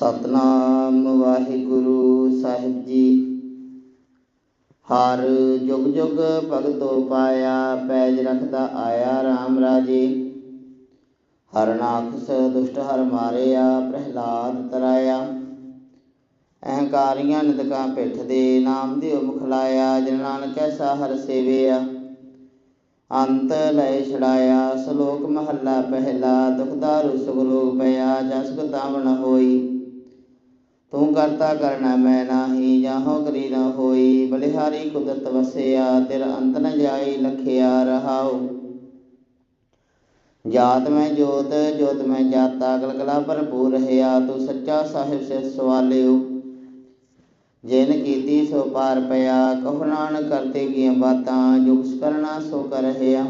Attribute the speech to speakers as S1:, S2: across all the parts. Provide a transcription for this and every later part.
S1: ਸਤਨਾਮ ਵਾਹਿਗੁਰੂ ਸਾਹਿਬ ਜੀ। ਹਰ ਜੁਗ ਜੁਗ ਭਗਤੋ ਪਾਇਆ, ਪੈਜ ਰਖਦਾ ਆਇਆ RAM ਰਾਜੇ। ਹਰਨਾਖਸ ਦੁਸ਼ਟ ਹਰ ਮਾਰਿਆ, ਪ੍ਰਹਿਲਾਦ ਤਰਾਇਆ। ਅਹੰਕਾਰੀਆਂ ਨਿੰਦਕਾਂ ਪਿੱਠ ਦੇ ਨਾਮ ਦਿਓ ਮੁਖ ਲਾਇਆ, ਜਨ ਨਾਨਕ ਐਸਾ ਹਰ ਸੇਵਿਆ। ਅੰਤ ਲੈ ਛੜਾਇਆ ਸ਼ਲੋਕ ਮਹੱਲਾ ਪਹਿਲਾ ਦੁਖਦਾਰੂ ਸੁਗਰੋ ਪਿਆ, ਜਸ ਗਤਾਵ ਨ ਹੋਈ। ਤੂੰ ਕਰਤਾ ਕਰਨਾ ਮੈਂ ਨਾਹੀ, ਜਾਹੋ ਕਰੀ ਨਾ ਹੋਈ। ਬਲਿਹਾਰੀ ਕੁਦਰਤ ਵਸਿਆ, ਤਿਰ ਅੰਤ ਨ ਜਾਈ, ਲਖਿਆ ਰਹਾਉ। ਜਾਤ ਮੈਂ ਜੋਤ ਜੋਤ ਮੈਂ ਜਾਤਾ ਗਲਗਲਾ ਭਰਪੂਰ ਰਹਿਆ। ਤੂੰ ਸੱਚਾ ਸਾਹਿਬ ਸੇ ਸਵਾਲਿਓ। ਜਿਨ ਕੀਤੀ ਸੋ ਪਾਰ ਪਿਆ। ਕਹੋ ਨਾਨਕ ਕਰਤੇ ਕੀਆਂ ਬਾਤਾਂ ਜੋ ਕਰਨਾ ਸੋ ਕਰ ਰਹਿਆ।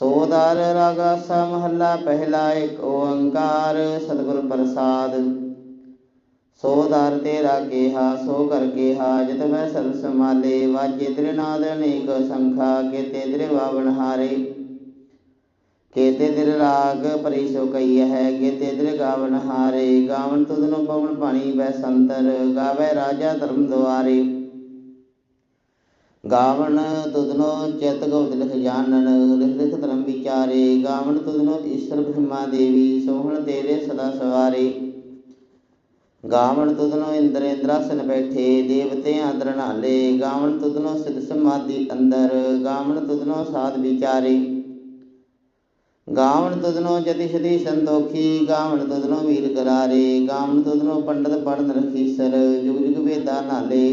S1: ਸੋਦਾਰ ਰਾਗਾ ਸਾ ਮਹੱਲਾ ਪਹਿਲਾ, ਇੱਕ ਓੰਕਾਰ, ਸਤਿਗੁਰ ਪ੍ਰਸਾਦ। ਸੋਦਾਰ ਤੇਰਾ ਕੇਹਾ, ਸੋ ਕਰ ਕੇਹਾ, ਜਿਤ ਮੈਂ ਸਰਬ ਸਮਾਲੇ ਵਾਜੇ ਤੇਰੇ ਨਾਦ ਅਨੇਕ ਸੰਖਾ, ਕੇਤੇ ਤੇਰੇ ਵਾਵਨ ਹਾਰੇ। ਕੇਤੇ ਤੇਰੇ ਰਾਗ ਪਰੀ ਸੋ ਕਈ ਹੈ, ਕੇਤੇ ਤੇਰੇ ਗਾਵਨ ਹਾਰੇ। ਗਾਵਨ ਤੁਧਨੋ ਪਵਨ ਪਾਣੀ ਬੈ ਸੰਤਰ, ਗਾਵੇ ਰਾਜਾ ਧਰਮ ਦੁਆਰੇ। ਗਾਵਣ ਤੁਧਨੋ ਚਿਤ ਗਉ ਲਿਖ ਜਾਣਨ, ਲਿਖ ਲਿਖ ਧਰਮ ਵਿਚਾਰੇ। ਗਾਵਣ ਤੁਧਨੋ ਈਸ਼ਰ ਬ੍ਰਹਮਾ ਦੇਵੀ, ਸੋਹਣ ਤੇਰੇ ਸਦਾ ਸਵਾਰੇ। ਗਾਵਣ ਤੁਧਨੋ ਇੰਦਰ ਇੰਦਰਾਸਨ ਬੈਠੇ ਦੇਵਤਿਆਂ ਆਦਰ ਨਾਲੇ ਤੁਧਨੋ ਸਿਧ ਸਮਾਧੀ ਅੰਦਰ, ਗਾਵਣ ਤੁਧਨੋ ਸਾਧ ਵਿਚਾਰੇ। ਗਾਵਣ ਤੁਧਨੋ ਜਤੀ ਸਦੀ ਸੰਤੋਖੀ ਗਾਵਨ ਤੁਧਨੋ ਵੀਰ ਕਰਾਰੇ। ਗਾਵਨ ਤੁਧਨੋ ਪੰਡਤ ਪੜਨ ਰਖੀਸਰ, ਜੁਗ ਜੁਗ ਵੇਦਾ ਨਾਲੇ।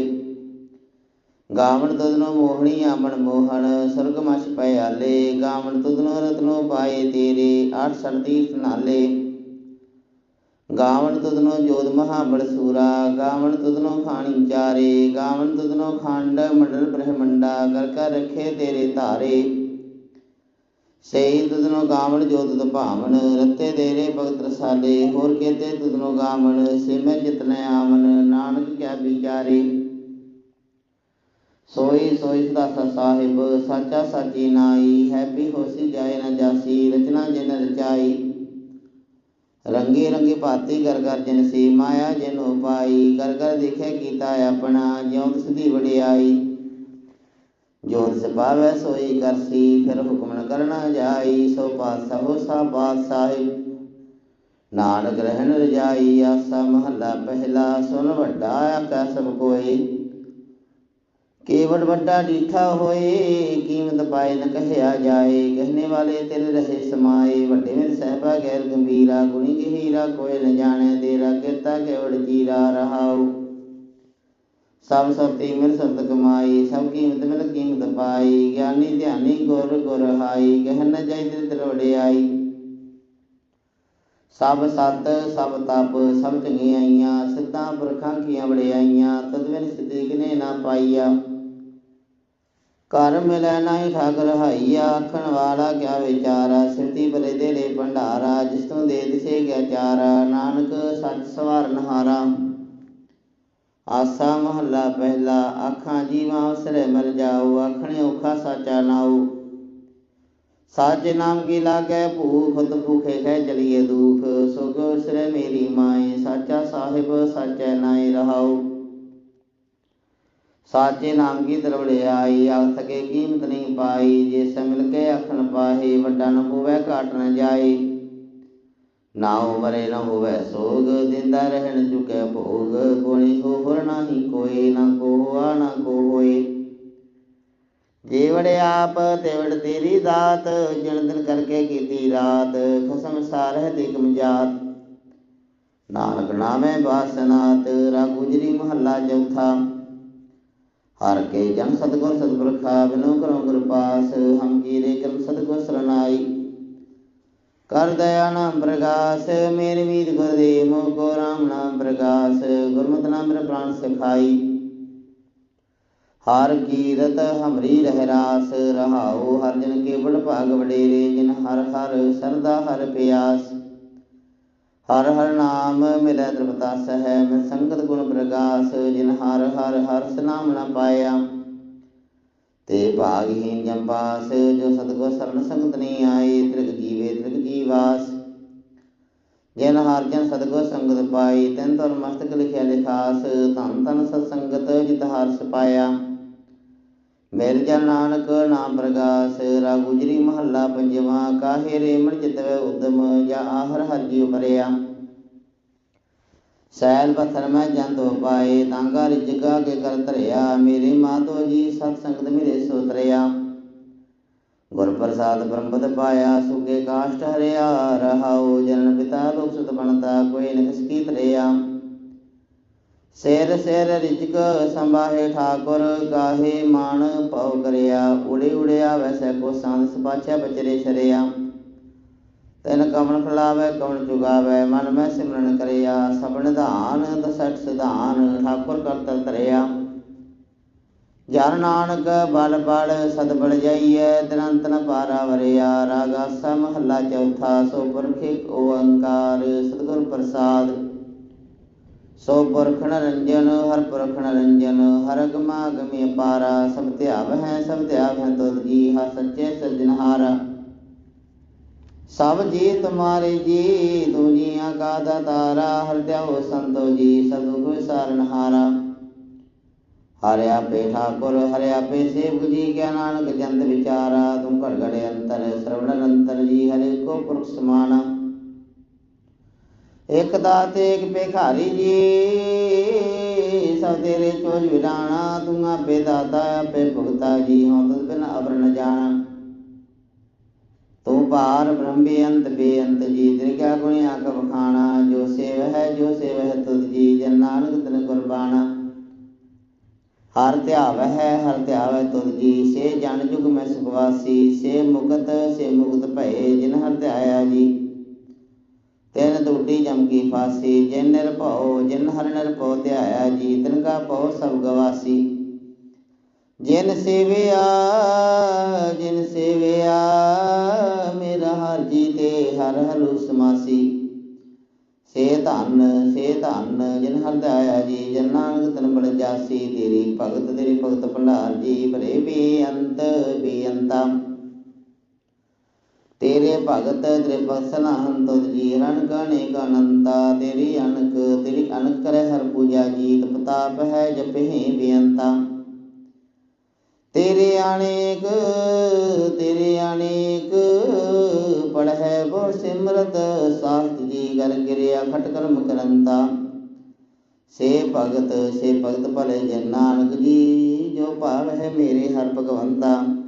S1: ਗਾਵਨ ਤੁਧਨੋ ਮੋਹਣੀ ਆਮਣ ਮੋਹਣ, ਸੁਰਗ ਮਛ ਪਿਆਲੇ ਗਾਵਣ ਤੁਧਨੋ ਰਤਨੋ ਪਾਏ ਤੇਰੇ, ਆਠ ਸਰਦੀਪ ਨਾਲੇ। ਗਾਵਣ ਤੁਧਨੋ ਜੋਤ ਮਹਾਬਲ ਸੂਰਾ, ਗਾਵਣ ਤੁਧਨੋ ਖਾਣੀ ਚਾਰੇ, ਗਾਵਣ ਤੁਧਨੋ ਖੰਡ ਮੰਡਲ ਬ੍ਰਹਮੰਡਾ, ਕਰ ਕਰ ਰਖੇ ਤੇਰੇ ਧਾਰੇ। ਸਈ ਤੁਧਨੋ ਗਾਵਣ ਜੋਤ ਦਭਾਵਨ ਰਤੇ ਤੇਰੇ ਭਗਤ ਰਸਾਲੇ, ਹੋਰ ਕੇਤੇ ਤੁਧਨੋ ਗਾਵਣ, ਸਿਮੈ ਜਿਤਨੇ ਆਵਨ, ਨਾਨਕ ਕਿਆ ਵਿਚਾਰੇ। ਸੋਈ ਸੋਈ ਸਦਾ ਸਾਹਿਬ, ਸਾਚਾ ਸਾਚੀ ਨਾਈ, ਹੈਪੀ ਹੋਸੀ ਜਾਏ ਨਾ ਜਾਸੀ, ਰਚਨਾ ਜਿਨ ਰਚਾਈ। ਰੰਗੇ ਰੰਗੇ ਭਾਤੀ ਕਰ ਕਰ ਜਿਨ ਸੀ ਮਾਇਆ ਜਿਨ ਉਪਾਈ ਕਰ ਕਰ ਦੇਖੇ ਕੀਤਾ ਆਪਣਾ, ਜਿਉ ਸਦੀ ਵਡਿਆਈ। ਜੋਤ ਸਪਾਵੈ ਸੋਈ ਕਰਸੀ ਫਿਰ ਹੁਕਮ ਨ ਕਰਨਾ ਜਾਈ, ਸੋ ਪਾਤਸ਼ਾਹ ਹੋ ਸਾ ਪਾਤਸ਼ਾਹੀ ਨਾਨਕ ਰਹਿਣ ਰਜਾਈ, ਆਸਾ ਮਹੱਲਾ ਪਹਿਲਾ, ਸੁਨ ਵੱਡਾ ਆਖੈ ਸਭ ਕੋਏ ਕੇਵਲ ਵੱਡਾ ਡੀਠਾ ਹੋਏ, ਕੀਮਤ ਪਾਏ ਨ ਕਹਿਆ ਜਾਏ। ਕਹਿਨੇ ਵਾਲੇ ਤੇਰੇ ਰਹੇ ਸਮਾਏ, ਵੱਡੇ ਮੇਰੇ ਸਹਿਬਾ ਗੈਰ ਗੰਭੀਰਾ, ਗੁਣੀ ਗਹੀਰਾ ਕੋਇ ਨ ਜਾਣੈ ਤੇਰਾ ਕਿਰਤਾ, ਕੇਵਲ ਜੀਰਾ ਰਹਾਉ। ਸਭ ਸਤੀ ਮਿਲ ਸਤ ਕਮਾਈ, ਸਭ ਕੀਮਤ ਮਿਲ ਕੀਮਤ ਪਾਈ। ਗਿਆਨੀ ਧਿਆਨੀ ਗੁਰ ਗੁਰ ਹਾਈ ਕਹਿ ਨ ਜਾਈ ਦਿਲ ਵਡਿਆਈ ਸਭ ਸਤ, ਸਭ ਤਪ, ਸਭ ਚੰਗਿਆਈਆਂ ਸਿੱਧਾਂ ਪੁਰਖਾਂ ਕੀਆਂ ਵਡਿਆਈਆਂ ਤਦਵਿਨ ਸਿੱਧੀ ਕਿਨੇ ਨਾ ਪਾਈਆ। ਕਰ ਮਿਲੈ ਨਾਹੀ ਠਾਕਰ ਹਾਈਆ, ਆਖਣ ਵਾਲਾ ਕਿਆ ਵਿਚਾਰਾ? ਸਿਰਤੀ ਬਲੇ ਦੇਲੇ ਭੰਡਾਰਾ, ਜਿਸ ਤੋਂ ਦੇ ਦਿਸੇ ਗਿਆ ਚਾਰਾ। ਨਾਨਕ, ਸੱਚ ਸਵਾਰਨ ਹਾਰਾ ਆਸਾ ਮਹੱਲਾ ਪਹਿਲਾ, ਆਖਾਂ ਜੀਵਾਂ ਉਸਰੇ ਮਰ ਜਾਓ, ਆਖਣੇ ਔਖਾ ਸਾਚਾ ਨਾਉ। ਸਾਚ ਨਾਮ ਕੀ ਲਾਗੈ? ਭੂਖ, ਖੁਦ ਭੂਖੇ ਖੈ ਜਲੀਏ ਦੁਖ। ਸੁਖ ਉਸਰੇ ਮੇਰੀ ਮਾਏ, ਸਾਚਾ ਸਾਹਿਬ, ਸਾਚੈ ਨਾਏ ਰਹਾਉ। ਸਾਚੇ ਨਾਮ ਕੀ ਦਰਵੜਿਆਈ ਆਖ ਸਕੇ ਕੀਮਤ ਨਹੀਂ ਪਾਈ, ਜੇ ਸ ਮਿਲ ਕੇ ਆਖਣ ਪਾਹੇ, ਵੱਡਾ ਨ ਹੋਵੇ, ਘਾਟ ਨ ਜਾਏ। ਨਾ ਉਮਰੇ ਨ ਹੋਵੇ ਸੋਗ, ਦਿੰਦਾ ਰਹਿਣ ਚੁਕੇ ਭੋਗ। ਕੋਣੀ ਹੋਰ ਨਾਹੀ ਕੋਈ, ਨਾ ਕੋ ਹੋਆ ਨਾ ਕੋ ਹੋਏ ਆਪ, ਤੇਵੜ ਤੇਰੀ ਦਾਤ ਜਨ ਦਿਨ ਕਰਕੇ ਕੀਤੀ ਰਾਤ, ਖਸਮ ਸਾਰਹਿ ਦਿਕਮ ਜਾਤ। ਨਾਨਕ ਨਾਮੇ ਬਾਸਨਾਤ ਰਾ ਗੁਜਰੀ ਮਹੱਲਾ ਚੌਥਾ। ਹਰ ਕੇ ਜਨ ਸਤਗੁਰ ਸਤਿਪੁਰਖਾ ਬਿਨੋ ਕਰੋ ਕਿਰਪਾਸ ਹਮ ਕੀਰੇ ਕਰਮ ਸਤਗੁਰ ਸਰਨਾਈ। ਕਰ ਦਇਆ ਨਾਮ ਪ੍ਰਗਾਸ, ਮੇਰੀ ਮੀਤ ਗੁਰ ਕੋ ਰਾਮ ਨਾਮ ਪ੍ਰਗਾਸ, ਗੁਰਮਤਿ ਨਾਮ ਮੇਰਾ ਪ੍ਰਾਨ ਸਿਖਾਈ। ਹਰ ਕੀਰਤ ਹਮਰੀ ਰਹਿ ਰਾਸ, ਰਹਾਉ ਹਰ ਜਨ ਕੇ ਬੜ ਭਾਗ ਵਡੇਰੇ, ਜਿਨ ਹਰ ਹਰ ਸਰਦਾ ਹਰ ਪਿਆਸ। ਹਰ ਹਰ ਨਾਮ ਮਿਲੈ ਤ੍ਰਿਪਤਾ ਸਹਿ ਸੰਗਤ ਗੁਣ ਪ੍ਰਗਾਸ, ਜਿਨ ਹਰ ਹਰ ਹਰਸ ਨਾਮ ਨ ਪਾਇਆ। ਤੇ ਭਾਗਹੀਨ ਜੰਬਾਸ ਜੋ ਸਤਗੁਰ ਸਰਨ ਸੰਗਤ ਨਹੀਂ ਆਏ, ਤ੍ਰਿਗ ਜੀਵੇ ਤ੍ਰਿਗ ਜੀਵਾਸ ਜਿਨ ਹਰ ਜਨ ਸਤਗੁਰ ਸੰਗਤ ਪਾਈ ਤੈਨ ਤੁਰ ਮਸਤਕ ਲਿਖਿਆ ਲਿਖਾਸ, ਧੰਨ ਧੰਨ ਸਤ ਸੰਗਤ ਜਿਤ ਹਰਸ ਪਾਇਆ ਮੇਰ ਜਨ ਨਾਨਕ, ਨਾਮ ਪ੍ਰਗਾਸ ਰਾਗੁਜਰੀ ਮਹੱਲਾ ਪੰਜਵਾਂ, ਕਾਹੇ ਰੇ ਮਨ ਚਿਤਵੈ ਉਦਮ, ਜਾ ਆਹਰ ਹਰ ਜੀਉ ਸੈਲ ਪੱਥਰ ਮੈਂ ਜੰਤ ਪਾਏ ਤਾਂਗਾ ਰਿਜਗਾ ਕੇ ਕਰ ਧਰਿਆ, ਮੇਰੇ ਮਾਤੋ ਜੀ ਸਤ ਸੰਗਤ ਮੇਰੇ ਸੋਤਰਿਆ। ਗੁਰ ਪ੍ਰਸਾਦ ਬ੍ਰਹਮਪਦ ਪਾਇਆ, ਸੁਗੇ ਕਾਸ਼ਟ ਹਰਿਆ, ਰਹਾਉ ਜਨਨ ਪਿਤਾ ਲੋਕ ਸੁਤ ਬਣਤਾ, ਕੋਈ ਨਿਕਸ ਕੀ ਤਰਿਆ ਸੇਰ ਸੇਰ ਰਿਜਕ ਸੰਭਾਹੇ ਠਾਕੁਰ, ਗਾਹੇ ਮਾਨ ਪਉ ਕਰਿਆ। ਉੜੇ ਉੜਿਆ ਵੈਸੈ ਕੋ ਸੰਤ ਸਪਾਛੈ ਬਚਰੇ ਸ਼ਰਿਆ ਤੈਨ ਕਮਨ ਖਲਾਵੇ, ਕਵਣ ਚੁਗਾਵੇ ਮਨ ਮੈਂ ਸਿਮਰਨ ਕਰਿਆ। ਸਭਨ ਧਾਨ ਦਸਠ ਸਿਧਾਨ, ਠਾਕੁਰ ਕਰਤਲ ਤਰਿਆ ਜਨ ਨਾਨਕ, ਬਲ ਬਲ, ਸਦ ਬਲ ਜਾਈਐ ਦਿਨੰਤ ਨ ਪਾਰਾ ਵਰਿਆ। ਰਾਗਾਸਾ ਮਹੱਲਾ ਚੌਥਾ, ਸੋ ਪੁਰਖ ਏਕ ਓੰਕਾਰ ਸਤਿਗੁਰ ਪ੍ਰਸਾਦ। ਸੋ ਪੁਰਖ ਨਿਰੰਜਨ, ਹਰ ਪੁਰਖ ਨਿਰੰਜਨ, ਹਰ ਗਮਾ ਗਮੀ ਅਪਾਰਾ ਸਭ ਧਿਆਵ ਹੈ, ਸਭ ਧਿਆਵ ਹੈ ਤੁਧ ਜੀ ਹਾ ਸੱਚੇ ਸਿਰਜਨਹਾਰਾ ਸਭ ਜੀ ਤੁਮਾਰੇ ਜੀ ਤੂੰ ਕਾ ਦਾਤਾਰਾ, ਹਰ ਧਿਆਓ ਸੰਤੋ ਜੀ, ਸਭ ਕੋਈ ਸਾਰਨਹਾਰਾ ਹਰਿ। ਆਪੇ ਠਾਕੁਰ, ਹਰਿ ਆਪੇ ਸੇਵਕ ਜੀ ਕਿਆ ਨਾਨਕ ਜੰਤ ਵਿਚਾਰਾ ਤੂੰ ਘੜ ਘੜੇ ਅੰਤਰ, ਸਰਵਣ ਅੰਤਰ ਜੀ, ਹਰੇ ਕੋ ਪੁਰਖ ਸਮਾਨਾ। ਇਕ ਦਾਤੇ, ਇਕ ਭਿਖਾਰੀ ਜੀ। ਸਭ ਤੇਰੇ ਚੋਜ ਵਿਡਾਣਾ ਤੂੰ ਆਪੇ ਦਾਤਾ, ਆਪੇ ਭੁਗਤਾ ਜੀ। ਹਉ ਤੁਧ ਬਿਨ ਅਵਰ ਨ ਜਾਣਾ। ਤੂੰ ਪਾਰ ਬ੍ਰਹਮ ਬੇਅੰਤ ਬੇਅੰਤ ਜੀ। ਤ੍ਰਿਕਾ ਗੁਣੀ ਆਕ ਬਖਾਣਾ ਜੋ ਸੇਵ ਹੈ, ਜੋ ਸੇਵ ਹੈ ਤੁਧ ਜੀ। ਜਨ ਨਾਨਕ ਤਨ ਕੁਰਬਾਨਾ ਹਰ ਧਿਆਵ ਹੈ, ਹਰ ਧਿਆਵ ਹੈ ਤੁਧ ਜੀ। ਸੇ ਜਨ ਜੁਗ ਮੈਂ ਸੁਖਵਾਸੀ, ਸੇ ਮੁਕਤ ਸੇ ਮੁਕਤ ਭਏ, ਜਿਨ ਹਰ ਧਿਆਇਆ ਜੀ। ਤਿਨ ਟੂਟੀ ਜਮ ਕੀ ਫਾਸੀ, ਜਿਨ ਨਿਰਭਉ ਜਿਨ ਹਰ ਨਿਰਭਉ ਧਿਆਇਆ ਜੀ ਤਿਨ ਕਾ ਭਉ ਸਭ ਗਵਾਸੀ। ਜਿਨ ਸੇਵਿਆ ਜਿਨ ਸੇਵਿਆ, ਮੇਰਾ ਹਰ ਜੀ ਤੇ ਹਰ ਹਲੂ ਸਮਾਸੀ ਸੇ ਧਨ ਸੇ ਧਨ, ਜਿਨ ਹਰ ਧਿਆਇਆ ਜੀ, ਜਨ ਨਾਨਕ ਤਨ ਬੜ ਜਾਸੀ, ਤੇਰੀ ਭਗਤ ਤੇਰੀ ਭਗਤ ਭੰਡਾਰ ਜੀ, ਭਰੇ ਬੇਅੰਤ, ਬੇਅੰਤਾ। ਤੇਰੇ ਭਗਤ ਤੇਰੇ ਬਖਸ਼ਨਾ ਜੀ ਰਣ ਗਾਣੇ ਅਨੰਤਾ ਤੇਰੀ ਅਨਕ ਤੇਰੀ ਅਨਕ ਕਰੇ ਹਰ ਪੂਜਾ ਜੀ ਤਪਤਾਪ ਹੈ ਜਪਹਿ ਬੇਅੰਤਾ। ਤੇਰੇ ਅਨੇਕ ਤੇਰੇ ਅਨੇਕ, ਪੜਹਿ ਬੋ ਸਿਮਰਤ, ਸਾਖਤ ਜੀ ਕਰ ਗਿਰਿਆ ਖਟ ਕਰਮ ਕਰੰਤਾ। ਸੇ ਭਗਤ ਸੇ ਭਗਤ ਭਲੇ ਜਨ ਨਾਨਕ ਜੀ, ਜੋ ਭਾਵ ਹੈ ਮੇਰੇ ਹਰ ਭਗਵੰਤਾ।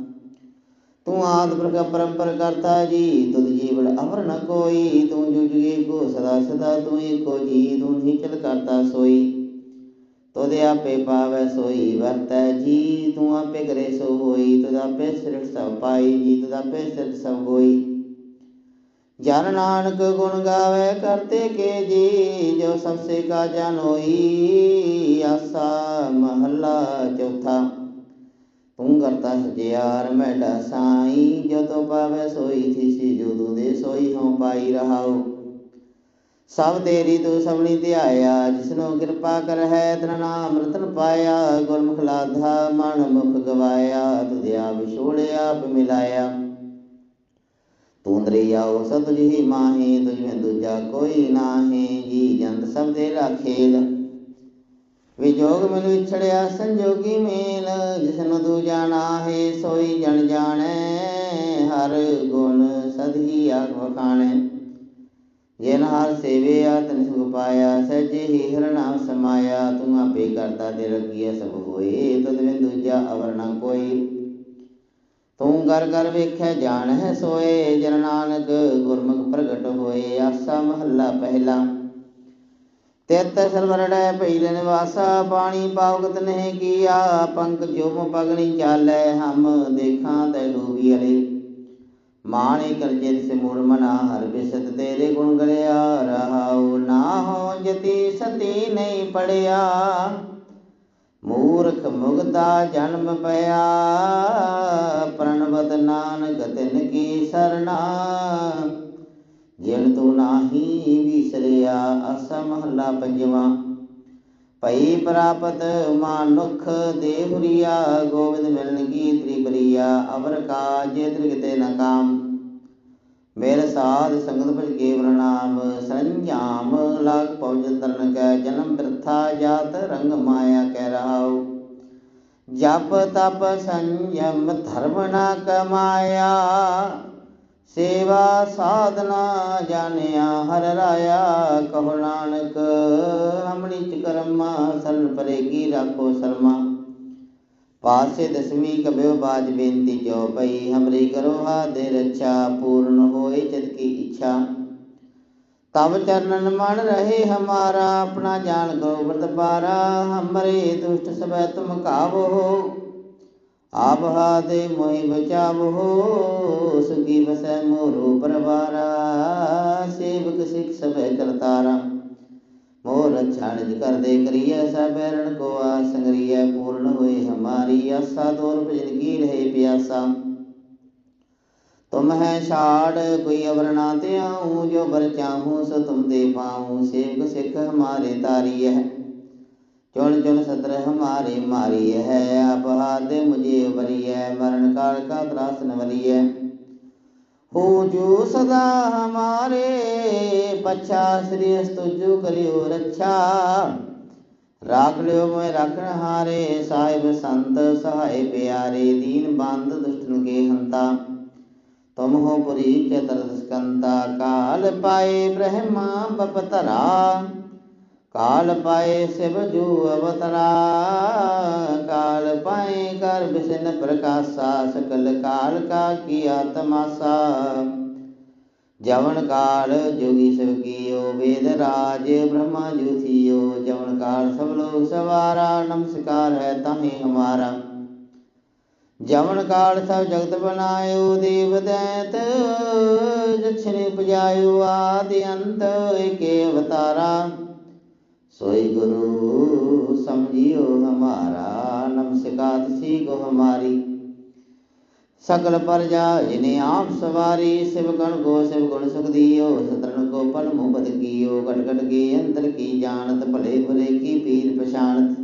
S1: ਤੂੰ ਆਦ ਪ੍ਰਗ ਪਰੰਪਰ ਕਰਤਾ ਜੀ, ਤੁਧ ਜੀਵਨ ਅਮਰ ਨ ਕੋਈ, ਤੂੰ ਜੁਜਗੇ ਕੋ ਸਦਾ ਸਦਾ ਤੂੰ ਏਕੋ ਜੀ, ਤੂੰ ਹੀ ਚਲ ਕਰਤਾ ਸੋਈ। ਤੁਧ ਆਪੇ ਪਾਵੈ ਸੋਈ, ਵਰਤੈ ਜੀ, ਤੂੰ ਆਪੇ ਕਰੇ ਸੋ ਹੋਈ। ਤੁਧ ਆਪੇ ਸਿਰਟ ਸਭ ਪਾਈ ਜੀ, ਤੁਧ ਆਪੇ ਸਿਰਟ ਸਭ ਹੋਈ। ਜਨ ਨਾਨਕ ਗੁਣ ਗਾਵੇ ਕਰਤੇ ਕੇ ਜੀ, ਜੋ ਸਭ ਸੇ ਕਾ ਜਨ ਹੋਈ ਆਸਾ ਮਹੱਲਾ ਚੌਥਾ ਤੂੰ ਕਰਤਾ ਸਜਿਆਰ ਮੈਡਾ ਸਾਈ ਜੋ ਤੋ ਪਾਵੇ ਸੋਈ ਥੀਸੀ ਜੋ ਤੂ ਦੇ ਸਭ ਤੇਰੀ ਤੂੰ ਸਭਨੀ ਧਿਆਇਆ, ਜਿਸਨੂੰ ਕਿਰਪਾ ਕਰ ਹੈ ਤਨ ਨਾਮ ਰਤਨ ਪਾਇਆ, ਗੁਰਮੁਖ ਲਾਧਾ ਮਨ ਮੁਖ ਗਵਾਇਆ ਤੁਧਿਆ ਵਿਛੋੜਿਆ ਆਪ ਮਿਲਾਇਆ। ਤੂੰ ਦਰਿਆਉ, ਸਤ ਜੀ ਮਾਹੀ, ਤੁਝ ਮੈਂ ਦੂਜਾ ਕੋਈ ਨਾਹੀ, ਜੀ ਜੰਤ ਸਭ ਦੇ ਰਾਖੇਲ ਵਿਜੋਗ ਮਨ ਵਿਛੜਿਆ ਸੰਜੋਗੀ ਮੇਲ, ਜਿਸਨੂੰ ਤੂੰ ਜਾਣਾ ਹੈ, ਸੋਈ ਜਨ ਜਾਣੈ, ਹਰ ਗੁਣ ਸਦਹੀ ਆਖ ਵਖਾਣੈ ਜਿਨ ਹਰ ਸੇਵਿਆ, ਤਨ ਸੁਖ ਪਾਇਆ, ਸਹਿਜੇ ਹੀ ਹਰ ਸਮਾਇਆ, ਤੂੰ ਆਪੇ ਕਰਤਾ ਤੇ ਰਗੀਐ ਸਭ ਹੋਏ ਤਦ ਬਿਨ ਦੂਜਾ ਅਵਰ ਨ ਕੋਈ। ਤੂੰ ਕਰ ਕਰ ਵੇਖੈ, ਜਾਣ ਹੈ ਸੋਏ, ਜਨ ਨਾਨਕ ਗੁਰਮੁਖ ਪ੍ਰਗਟ ਹੋਏ, ਆਸਾ ਮਹੱਲਾ ਪਹਿਲਾ। ਤਿਤ ਸਰਵਰੜੈ ਭਈਲ ਨਿਵਾਸਾ ਪਾਣੀ ਪਾਵਗਤ ਨਹਿ ਕੀਆ, ਪੰਕ ਜੋਮ ਪਗਣੀ ਚਾਲੈ, ਹਮ ਦੇਖਾਂ ਤੈ ਡੂਬੀ ਅਲੇ ਮਾਣੇ ਕਰਜੇ ਸੇ ਮੂੜ ਮਨਾ, ਹਰ ਬਿਸਤ ਤੇਰੇ ਗੁਣ ਗਲਿਆ ਰਹਾਉ ਨਾ ਹੋ ਜਤੀ ਸਤੀ ਨਹੀਂ ਪੜਿਆ। ਮੂਰਖ ਮੁਗਦਾ ਜਨਮ ਪਿਆ, ਪ੍ਰਣਵਤ ਨਾਨਕ ਤਿਨ ਕੀ ਸਰਣਾ। ਜਿਨ ਤੂੰ ਨਾਹੀ ਵਿਸਰਿਆ ਅਸ ਮਹੱਲਾ ਪੰਜਵਾ। ਭਈ ਪ੍ਰਾਪਤ ਮਾਨੁਖ ਦੇਹੁਰੀਆ ਗੋਬਿੰਦ ਮਿਲਨ ਕੀ ਤ੍ਰਿਪਰੀਆ ਅਵਰ ਕਾਜ ਤ੍ਰਿਗਤੇ ਨ ਕਾਮ। ਮੇਰੇ ਸਾਧ ਸੰਗਤ ਭਜ ਕੇ ਪ੍ਰਣਾਮ ਸੰਜਾਮ ਲਾਗ ਪਉਜ ਤਰਨ ਕੈ ਜਨਮ ਬਿਰਥਾ ਜਾਤ ਰੰਗ ਮਾਇਆ ਕਹਿ ਰਹਾਉ। ਜਪ ਤਪ ਸੰਯਮ ਧਰਮ ਨਾ ਕਮਾਇਆ ਸੇਵਾ ਸਾਧਨਾ ਜਾਣਿਆ ਹਰ ਰਾਇਆ, ਕਹੋ ਨਾਨਕ, ਹਮਣੀ ਚ ਕਰਮਾ, ਸਰਨ ਪਰੇਗੀ ਰਾਖੋ ਸਰਮਾ। ਪਾਸੇ ਦਸਵੀਂ ਕਬਿਓ ਬਾਜ ਬੇਨਤੀ ਜੋ ਪਈ ਹਮਰੀ ਕਰੋ ਹਾ ਦੇ ਰੱਛਾ, ਪੂਰਨ ਹੋਏ ਚਿਤ ਕੀ ਇੱਛਾ। ਤਬ ਚਰਨਨ ਮਨ ਰਹੇ ਹਮਾਰਾ, ਆਪਣਾ ਜਾਣ ਕਰੋ ਪਾਰਾ, ਹਮਰੇ ਦੁਸ਼ਟ ਸਬੈ ਤੁਮ ਕਾਵੋ। ਆਪ ਹਾਦੇ ਮੋਹਿ ਬਚਾਵੋ, ਸੁਖੀ ਬਸੈ ਮੋਰੋ ਪਰਵਾਰਾ, ਸੇਵਕ ਸਿਖ ਸਭੈ ਕਰਤਾਰਾ। ਮੋਰ ਰਛਾ ਨਿਜ ਕਰਦੇ ਕਰੀਐ ਸਬੈਰਣ ਕੋ ਆ ਸੰਗਰੀਐ, ਪੂਰਨ ਹੋਏ ਹਮਾਰੀ ਆਸਾ, ਤੋਰ ਭਜਨ ਕੀ ਰਹੇ ਪਿਆਸਾ। ਤੁਮ ਹੈ ਛਾੜ, ਕੋਈ ਅਵਰ ਨਾ ਧਿਆਉ, ਜੋ ਬਰ ਚਾਹੂੰ, ਸੋ ਤੁਮ ਦੇ ਪਾਉ, ਸੇਵਕ ਸਿੱਖ ਹਮਾਰੇ ਤਾਰੀ ਹੈ ਚੁਣ चुन चुन सतर हमारी मारी है अपहाद मुझे वरीय मरण काल का त्रास नवरीय हो जो सदा हमारे पच्छा श्री तुझु करियो रक्षा राख लियो मैं राखण हारे साहिब संत सहाय प्यारे दीन बांध दुष्टन के हंता तुम हो पुरी के तरत काल पाए ब्रह्मा बपतरा काल पाए शिव जो अवतरा काल पाए कर विष्ण प्रकाशा सकल काल का किया तमाशा जवन काल जोगी शिव कियो वेद राज ब्रह्मा जो थियो जवन काल सब लोग सवारा नमस्कार है तहे हमारा जवन काल सब जगत बनायो देव दैत दक्षिण उपजायो आदि अंत एक अवतारा सोई गुरु समझियो हमारा नमस्कार सी को हमारी सकल प्रजा जिन्हें आप सवारी शिव गण को शिव गुण सुख दियो सतरन को पल मुबद कियो गट गट के अंतर की जानत भले बुरे की पीर पछानत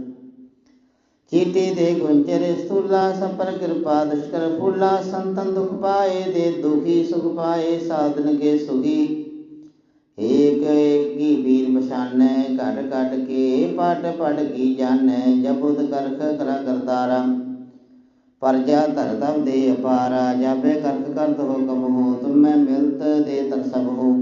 S1: चीटे दे गुंचर स्थूला सपर कृपा दुष्कर फूला संतन दुख पाए दे दुखी सुख पाए साधन के सुखी एक ਕੀ ਵੀਰ ਪਛਾਨੈ? ਘਟ ਘਟ ਕੇ ਪਟ ਪਟ ਕੀ ਜਾਣੈ? ਜਬੁਦ ਕਰਖ ਕਰਾ ਕਰਤਾਰਾ। ਪਰਜਾ ਧਰਦਮ ਦੇ ਅਪਾਰਾ ਜਾਬੇ ਕਰਖ ਕਰਤ ਹੁਕਮ ਹੋ, ਤੁਮੈ ਮਿਲਤ ਦੇ ਤਰ ਸਭ ਹੋ।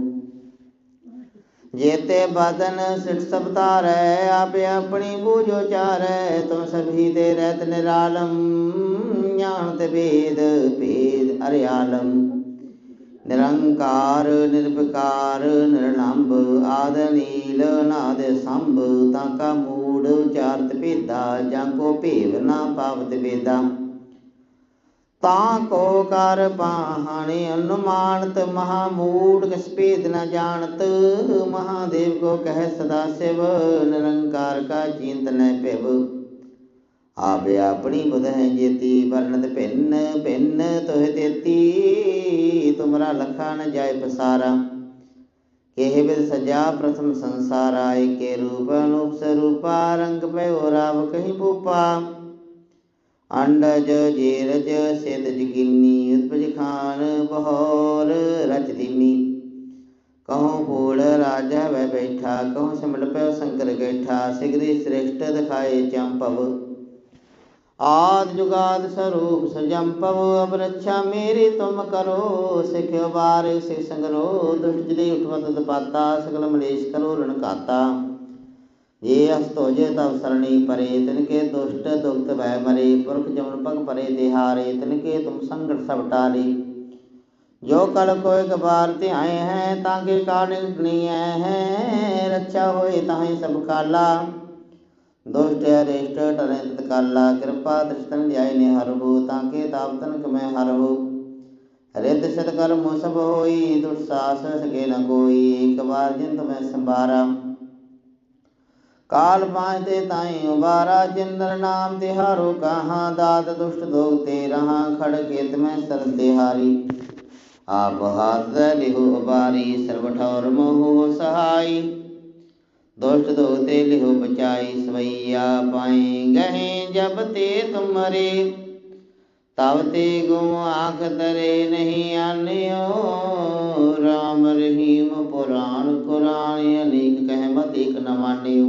S1: ਜੇਤੇ ਬਾਦਨ ਸਿਟ ਸਭ ਤਾਰੈ ਆਪੇ ਆਪਣੀ ਬੂਝੋ ਚਾਰੈ, ਤੁਮ ਸਭੀ ਦੇ ਰਹਿਤ ਨਿਰਾਲਮ ਗਿਆਨ ਤੇ ਵੇਦ ਭੇਦ ਅਰਿਆਲਮ। ਨਿਰੰਕਾਰ ਨਿਰਭਕਾਰ ਨਿਰਲੰਭ ਆਦ ਨੀਲ ਨਾਦ ਸੰਭ, ਤਾਂ ਕਾ ਮੂੜ ਉਚਾਰਤ ਭੇਦਾ, ਜਾਂ ਕੋ ਭੇਵ ਨਾ ਪਾਵਤ ਵੇਦਾ। ਤਾਂ ਕੋ ਕਰ ਪਾਹਣੇ ਅਨੁਮਾਨਤ, ਮਹਾ ਮੂੜ ਕਿਸ ਭੇਦ ਨ ਜਾਣਤ, ਮਹਾਦੇਵ ਕੋ ਕਹਿ ਸਦਾ ਸਿਵ, ਨਿਰੰਕਾਰ ਕਾ ਚਿੰਤ ਨ આવ્યા આપણી બધા જેતી વર્ણત પેન પેન તોહ તેતી તુમરા લખાણ જાય પસારા કેહવે સજા પ્રથમ સંસારાય કે રૂપ અનુપ સ્વરૂપા રંગ પે ઓરાવ કહી ભૂપા અંડજ જીરજ સેતજ ગિન્ની ઉત્પજ ખાન બહોર રચ દિની કહો ભૂળ રાજા વै બેઠા કહો સમળ પે શંકર ગેઠા શીઘ્ર શ્રેષ્ઠ દખાય ચંપવ आद जुगाद स्वरूप सजम्पव अब रक्षा मेरी तुम करो सिख बार सिख संगरो दुष्ट जली उठवत पाता सकल मलेश करो रण काता ये हस्तो जे तब सरणी परे तिनके दुष्ट दुखत भय मरे पुरख जमन पग परे तिहारे तिनके तुम संकट सब टारे जो कल को एक बार ध्याए हैं ताके कारण हैं रक्षा होए ताहे सब काला ਦੁਸ਼ਟ ਅਰਿਸ਼ਟ ਟਰੇ ਤਤਕਾਲਾ ਕਿਰਪਾ ਦ੍ਰਿਸ਼ਟਨ ਜਾਇ ਨੇ ਹਰਹੁ ਤਾਕੇ ਤਾਪਤਨ ਕਮੈ ਹਰਹੁ ਰਿਤ ਸਤ ਕਰਮ ਸਭ ਹੋਈ ਦੁਟ ਸਾਸ ਸਕੇ ਨ ਕੋਈ। ਇੱਕ ਵਾਰ ਕਾਲ ਪਾਂਚ ਤੇ ਤਾਈ ਉਬਾਰਾ ਜਿੰਦਰ ਨਾਮ ਤਿਹਾਰੋ ਕਹਾਂ। ਦਾਤ ਦੁਸ਼ਟ ਦੋਗ ਤੇ ਰਹਾ, ਖੜ ਕੇ ਤਮੈ ਸਰਨ ਤਿਹਾਰੀ ਆਪ ਹਾਥ ਲਿਹੁ ਉਬਾਰੀ, ਸਰਬ ਠੌਰ ਮੋਹ ਸਹਾਈ। दुष्ट दोते लिहो बचाई सवैया पाए गहे जब ते तुम्हारे ਤਬ ਤੇ ਗੁਮ ਆਖ ਤਰੇ ਨਹੀਂ ਆਨਿਓ ਰਾਮ ਰਹੀਮ ਪੁਰਾਣ ਕੁਰਾਨ ਅਨੇਕ ਕਹਿ ਮਤ ਇਕ ਨ ਮਾਨਿਓ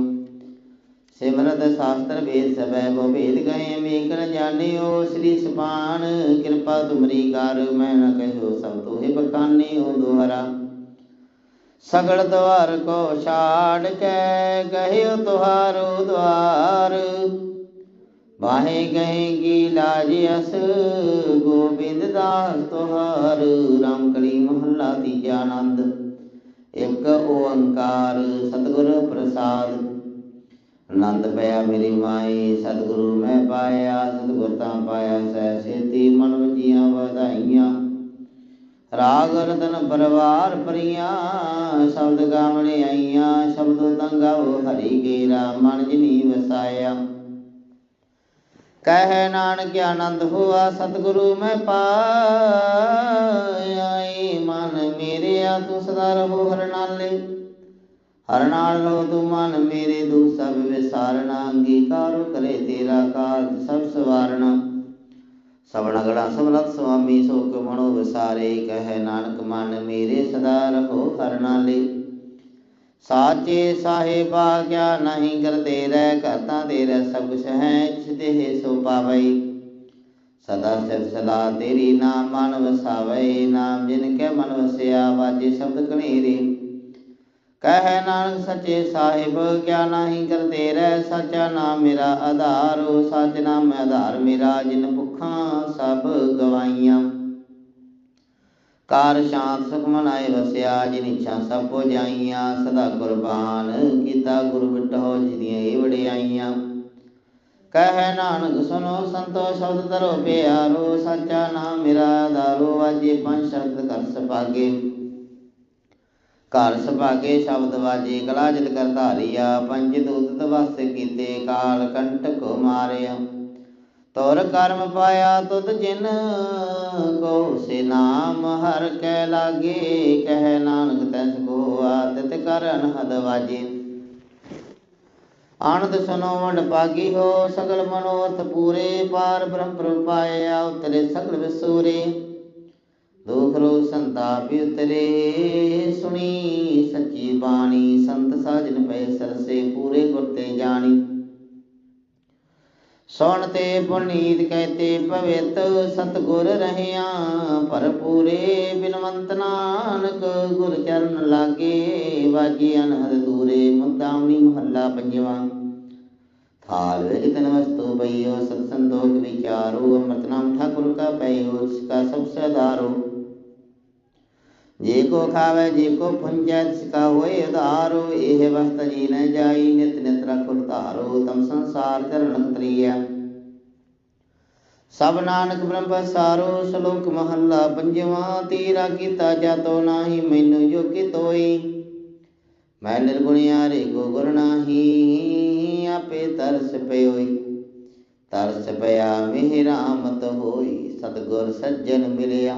S1: ਸਿਮਰਤ ਸ਼ਾਸਤਰ ਵੇਦ ਸਭੈ ਬੋ ਭੇਦ ਗਏ ਅਨੇਕ ਨ ਜਾਣਿਓ ਸ੍ਰੀ ਸੁਪਾਨ ਕਿਰਪਾ ਤੁਮਰੀ ਕਰ ਮੈਂ ਨ ਕਹਿਓ ਸਭ ਤੋਹਿ ਬਖਾਨਿਓ ਦੋਹਰਾ ਸਗਲ ਦਵਾਰ ਕੋ ਛਾੜ ਕੇ ਗਹਿਓ ਤੁਹਾਰੋ ਦਵਾਰ। ਬਾਹੇ ਗਹੇਗੀ ਲਾਜ ਅਸ, ਗੋਬਿੰਦ ਦਾਸ ਤੁਹਾਰ। ਰਾਮ ਕਲੀ ਮਹੱਲਾ ਤੀਜਾ ਆਨੰਦ, ਇੱਕ ਓੰਕਾਰ ਸਤਿਗੁਰ ਪ੍ਰਸਾਦ। ਆਨੰਦ ਪਿਆ ਮੇਰੀ ਮਾਈ, ਸਤਿਗੁਰੂ ਮੈਂ ਪਾਇਆ, ਸਤਿਗੁਰ ਤਾਂ ਪਾਇਆ ਸਹਿ ਸੇਤੀ ਮਨ ਵਜੀਆਂ ਵਧਾਈਆਂ ਰਾਗ ਰਤਨ ਪਰਵਾਰ ਪਰੀਆਂ, ਸ਼ਬਦ ਗਾਵਣੇ ਆਈਆਂ, ਸ਼ਬਦੋ ਤੰਗਾਓ ਹਰੀ ਗੇਰਾ ਮਨ ਜਿਨੀ ਵਸਾਇਆ। ਕਹਿ ਨਾਨਕ ਆਨੰਦ ਹੋਆ, ਸਤਿਗੁਰੂ ਮੈਂ ਪਾਇਆ। ਮਨ ਮੇਰਿਆ, ਤੂੰ ਸਦਾ ਰਹੋ ਹਰ ਨਾਲੇ। ਹਰ ਨਾਲ ਲੋ ਤੂੰ ਮਨ ਮੇਰੇ ਦੁਖ ਸਭ ਵਿਸਾਰਣਾ ਅੰਗੀਕਾਰ ਕਰੇ ਤੇਰਾ ਕਾਰਜ ਸਭ ਸਵਾਰਣਾ ਸਵਣ ਗੜਾ ਸਮਰਤ ਸੁਆਮੀ ਸੋਕ ਮਣੋ ਵਿਸਾਰੇ, ਕਹਿ ਨਾਨਕ ਮਨ ਮੇਰੇ ਸਦਾ ਰਹੋ ਹਰ ਨਾਲੇ ਸਾਚੇ ਸਾਹਿਬਾ, ਕਿਆ ਨਹੀਂ ਕਰਤੇ ਰਹਿ ਕਰਤਾ ਤੇਰਾ ਸਭ ਕੁਛ ਹੈ ਛਿਦੇ ਸੋ ਪਾਵਈ ਸਦਾ ਸਿਰ ਸਦਾ ਤੇਰੀ ਨਾਮ ਮਨ ਵਸਾਵੇ, ਨਾਮ ਜਿਨ ਕੇ ਮਨ ਵਸਿਆ, ਵਾਜੇ ਸ਼ਬਦ ਕਣੀਰੇ ਕਹਿ ਨਾਨਕ ਸੱਚੇ ਸਾਹਿਬ, ਕਿਆ ਨਹੀਂ ਕਰਤੇ ਰਹਿ ਸੱਚਾ ਨਾਮ ਮੇਰਾ ਆਧਾਰੋ ਸੱਚ ਨਾਮ ਆਧਾਰ ਮੇਰਾ, ਜਿਨ ਭੁੱਖਾਂ ਸਭ ਗਵਾਈਆਂ। ਕਾਰ ਸ਼ਾਂਤ ਸੁਖ ਮਨਾਏ ਵਸਿਆ, ਜਿਨ ਇੱਛਾ ਸਭ ਕੋ ਜਾਈਆਂ, ਸਦਾ ਕੁਰਬਾਨ ਕੀਤਾ ਗੁਰੂ ਮਿਟੋ ਜਿਦੀਆਂ ਇਹ ਵਡਿਆਈਆਂ। ਕਹਿ ਨਾਨਕ ਸੁਨੋ, ਸੰਤੋ ਸ਼ਬਦ ਧਰੋ ਪਿਆਰੋ, ਸੱਚਾ ਨਾਮ ਮੇਰਾ ਆਧਾਰੋ ਵਾਜੇ ਪੰਜ ਸ਼ਬਦ ਕਰ ਸਪਾਗੇ। ਘਰ ਸੁਭਾਗੇ ਸ਼ਬਦ ਵਾਜੇ ਕਲਾ ਜਿਤ ਕਰ ਧਾਰੀਆ ਪੰਜ ਦੂਤ ਤਵਸ ਕੀਤੇ, ਕਾਲ ਕੰਟਕ ਮਾਰਿਆ। ਤੋਰ ਕਰਮ ਪਾਇਆ ਤੁਧ ਜਿਨ, ਕੋ ਸੇ ਨਾਮ ਹਰ ਕੈ ਲਾਗੇ, ਕਹਿ ਨਾਨਕ ਤੈਸ ਕੋ ਆਦਿਤ ਕਰ ਅਨਹਦ ਵਾਜੇ। ਆਨੰਦ ਸੁਨੋ ਵੰਡ ਪਾਗੀ ਹੋ, ਸਗਲ ਮਨੋਰਥ ਪੂਰੇ, ਪਾਰ ਬ੍ਰਹਮ ਪ੍ਰਭ ਪਾਇਆ, ਉਤਰੇ ਸਗਲ ਵਿਸੂਰੇ। ਦੁਖ ਰੋ ਸੰਤਾਪ ਉਤਰੇ, ਸੁਣੀ ਸੱਚੀ ਬਾਣੀ, ਸੰਤ ਸਾਜਨ ਪੈ ਸਰਸੇ ਪੂਰੇ ਗੁਰ ਤੇ ਜਾਣੀ। ਸੁਣ ਤੇ ਪੁਨੀਤ ਕਹਤੇ ਪਵਿੱਤ ਸਤਗੁਰ ਰਹਿਆ, ਭਰਪੂਰੇ ਬਿਨਵੰਤ ਨਾਨਕ, ਗੁਰ ਚਰਨ ਲਾਗੇ ਵਾਜੀ ਅਨਹਦ ਦੂਰੇ ਮੁਕਤਾਵਣੀ ਮਹੱਲਾ ਪੰਜਵਾ। ਥਾਲ ਵਿੱਚ ਤਨ ਵਸਤੂ ਬਈਓ ਸਤ ਸੰਦੋਖ ਵਿਚਾਰੋ ਅੰਮ੍ਰਿਤ ਨਾਮ ਠਾਕੁਰ ਕਾ ਪਈਓ ਉਸਕਾ ਸਭ ਸਦਾਰੋ ਜੇ ਕੋ ਖਾਵੇ, ਜੇ ਕੋ ਪੁੰਜੈ ਤਿਸਕਾ ਹੋਏ ਉਧਾਰੋ ਇਹ ਵਸਤ ਜੀ ਨ ਜਾਈ, ਨਿਤ ਨਿਤ ਰਖੁ ਧਾਰੋ ਤਮ ਸੰਸਾਰ ਚਰਨ ਤਰੀਆ ਸਭ ਨਾਨਕ ਬ੍ਰਹਮ ਪਸਾਰੋ, ਸ਼ਲੋਕ ਮਹੱਲਾ ਪੰਜਵਾ, ਤੀਰਾ ਕੀਤਾ ਜਾਤੋ ਨਾਹੀ, ਮੈਨੂੰ ਜੋਗੀ ਤੋਈ। ਮੈਂ ਨਿਰਗੁਣਿਆਰੇ ਕੋ ਗੁਰ ਨਾਹੀ, ਆਪੇ ਤਰਸ ਪਇਓਈ ਤਰਸ ਪਿਆ ਮਿਹ ਹੋਈ, ਸਤਗੁਰ ਸੱਜਣ ਮਿਲਿਆ।